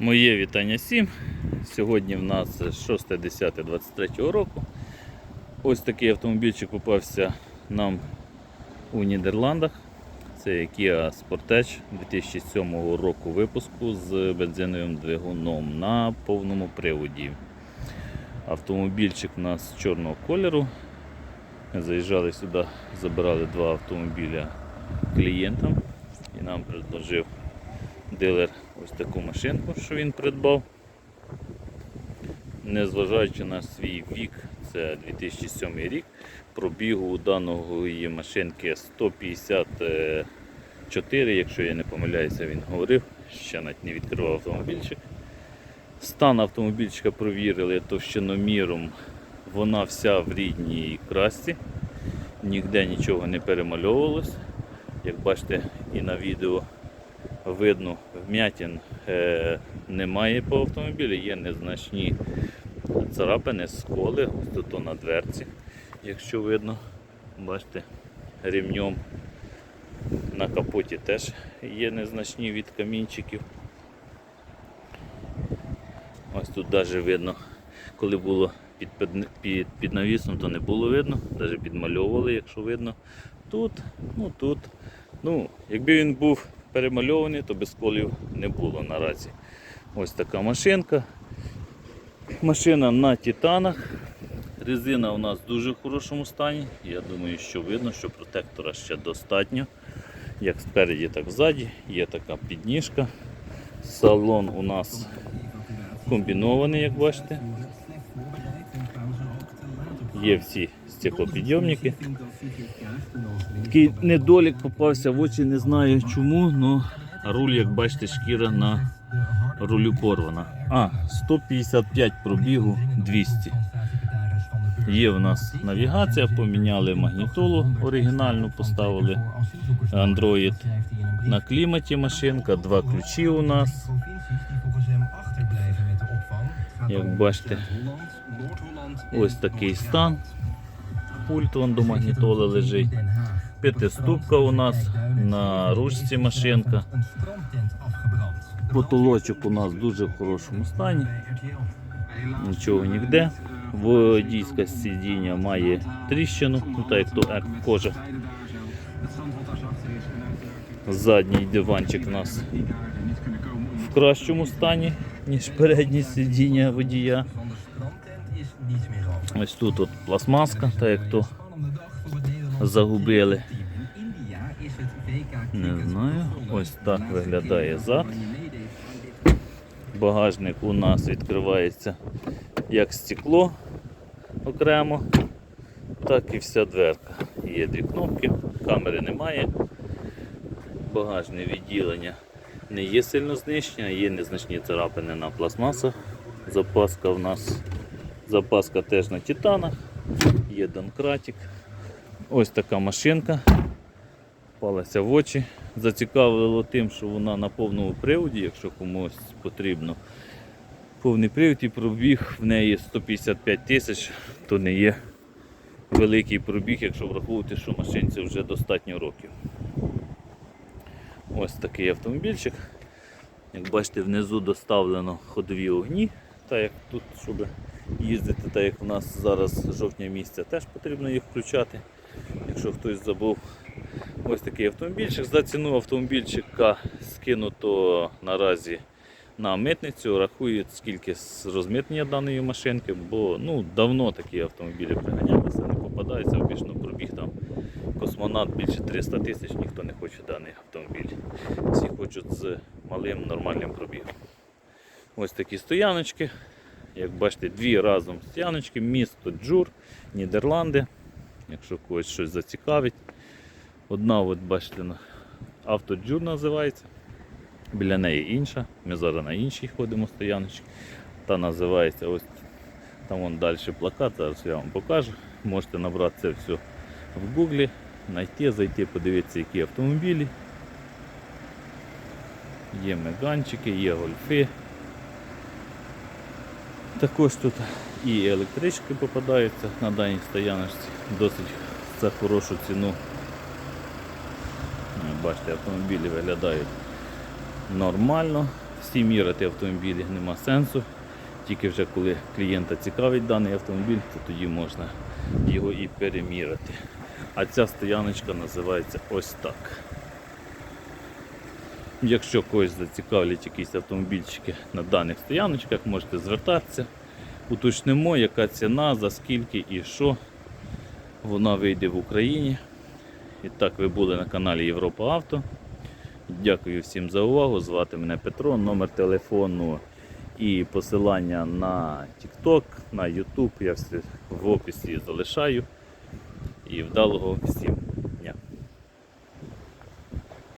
Моє вітання всім. Сьогодні в нас 6.10.23 року. Ось такий автомобільчик попався нам у Нідерландах. Це Kia Sportage 2007 року випуску з бензиновим двигуном на повному приводі. Автомобільчик у нас чорного кольору. Заїжджали сюди, забирали два автомобіля клієнтам і нам предложив дилер ось таку машинку, що він придбав. Незважаючи на свій вік, це 2007 рік, пробігу у даної машинки 154, якщо я не помиляюся, він говорив, ще навіть не відкривав автомобільчик. Стан автомобільчика провірили товщиноміром, вона вся в рідній красці, ніде нічого не перемальовувалось. Як бачите і на відео видно, вмятин е, немає по автомобілі, є незначні царапини, сколи, тут на дверці, якщо видно, бачите, рівнем на капоті теж є незначні від камінчиків. Ось тут навіть видно, коли було під, під, під навісом, то не було видно, навіть підмальовували, якщо видно. Тут, ну тут. Ну, якби він був перемальований, то без колів не було наразі. Ось така машинка. Машина на титанах. Резина у нас в дуже хорошому стані. Я думаю, що видно, що протектора ще достатньо. Як спереді, так ззаді. Є така підніжка. Салон у нас комбінований, як бачите. Є всі стеклопідйомники. Такий недолік попався в очі, не знаю чому, але руль, як бачите, шкіра на рулю порвана. А, 155 пробігу 200. Є в нас навігація, поміняли магнітолу оригінальну, поставили Android на кліматі машинка, два ключі у нас. Як бачите, ось такий стан. Пульт вон до магнітоли лежить. П'ятиступка у нас на ручці машинка. Потолочок у нас дуже в хорошому стані. Нічого ніде. Водійське сидіння має тріщину, ну так як то кожа. Задній диванчик у нас в кращому стані, ніж переднє сидіння водія. Ось тут от пластмаска, так як то загубили. Не знаю. Ось так виглядає зад. Багажник у нас відкривається як стекло окремо, так і вся дверка. Є дві кнопки, камери немає. Багажне відділення не є сильно знищення, є незначні царапини на пластмасах. Запаска в нас запаска теж на титанах, є донкратик. Ось така машинка. Палася в очі. Зацікавило тим, що вона на повному приводі, якщо комусь потрібно. Повний привід і пробіг в неї 155 тисяч, то не є великий пробіг, якщо враховувати, що машинці вже достатньо років. Ось такий автомобільчик. Як бачите, внизу доставлено ходові огні, так як тут, щоб їздити, так як у нас зараз жовтня місця, теж потрібно їх включати. Якщо хтось забув ось такий автомобільчик. За ціну автомобільчика скинуто наразі на митницю, рахують скільки з розмитнення даної машинки, бо ну, давно такі автомобілі приганялися, не попадаються, обічно пробіг там космонавт більше 300 тисяч, ніхто не хоче даний автомобіль. Всі хочуть з малим нормальним пробігом. Ось такі стояночки. Як бачите, дві разом стояночки, місто Джур, Нідерланди. Якщо когось щось зацікавить. Одна, от бачите, на- автоджур називається. Біля неї інша. Ми зараз на іншій ходимо стояночки. Та називається ось там вон далі плакат, зараз я вам покажу. Можете набрати це все в гуглі, знайти, зайти, подивитися, які автомобілі. Є меганчики, є гольфи. Також тут і електрички попадаються на даній стояночці, досить за хорошу ціну. Ну, Бачите, автомобілі виглядають нормально, всі міряти автомобілі нема сенсу. Тільки вже коли клієнта цікавить даний автомобіль, то тоді можна його і переміряти. А ця стояночка називається ось так. Якщо когось зацікавлять якісь автомобільчики на даних стояночках, можете звертатися. Уточнимо, яка ціна, за скільки і що вона вийде в Україні. І так, ви були на каналі Європа Авто. Дякую всім за увагу. Звати мене Петро, номер телефону і посилання на TikTok, на YouTube я все в описі залишаю. І вдалого всім